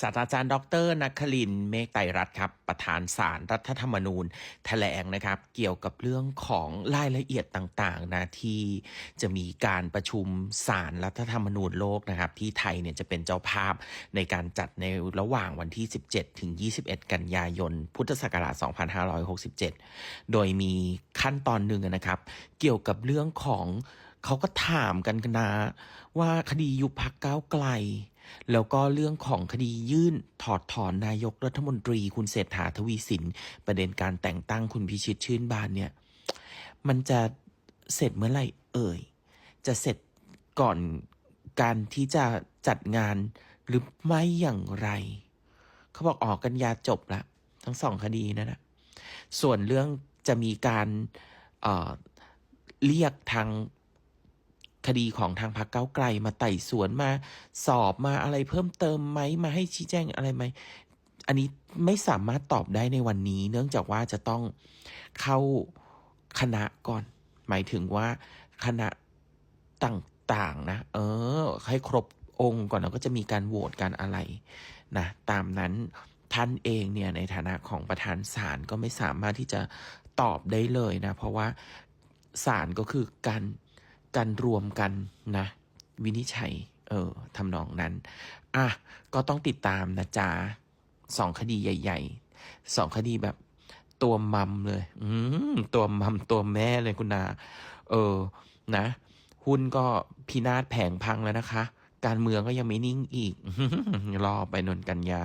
ศาสตราจารย์ดรนัคลินเมฆไตรัตครับ ประธานสารรัฐธรรมนูญแถลงนะครับ เกี่ยวกับเรื่องของรายละเอียดต่างๆนะที่จะมีการประชุมสารรัฐธรรมนูญโลกนะครับ ที่ไทยเนี่ยจะเป็นเจ้าภาพในการจัดในระหว่างวันที่ 17 ถึง 21 กันยายน พุทธศักราช 2567 โดยมีขั้นตอนหนึ่งนะครับ เกี่ยวกับเรื่องของเขาก็ถามกันนะว่าคดียุบพักก้าวไกล แล้วก็เรื่องของคดียื่นถอดถอนนายกรัฐมนตรีคุณเศรษฐาทวีสิน ประเด็นการแต่งตั้งคุณพิชิตชื่นบานเนี่ย มันจะเสร็จเมื่อไหร่เอ่ย จะเสร็จก่อนการที่จะจัดงานหรือไม่อย่างไร เขาบอกออกกันยาจบละทั้งสองคดีนั่นนะส่วนเรื่องจะมีการเเรียกทาง คดีของทางพรรคเก้าไกลมาไต่สวนมาสอบมาอะไรเพิ่มเติมไหมมาให้ชี้แจงอะไรไหมอันนี้ไม่สามารถตอบได้ในวันนี้ เนื่องจากว่าจะต้องเข้าคณะก่อน หมายถึงว่าคณะต่างๆนะ เออ ให้ครบองค์ก่อนแล้วก็จะมีการโหวตการอะไรนะตามนั้นท่านเองเนี่ยในฐานะของประธานศาลก็ไม่สามารถที่จะตอบได้เลยนะ เพราะว่าศาลก็คือการ การรวมกันนะ วินิจฉัย เออทำนองนั้น อะ ก็ต้องติดตามนะจ๊ะสองคดีใหญ่ๆสองคดีแบบตัวมัมเลย อืมตัวมัมตัวแม่เลยคุณนา เออ นะ หุ้นก็พินาศแผงพังแล้วนะคะ การเมืองก็ยังไม่นิ่งอีก รอไปนนกันยา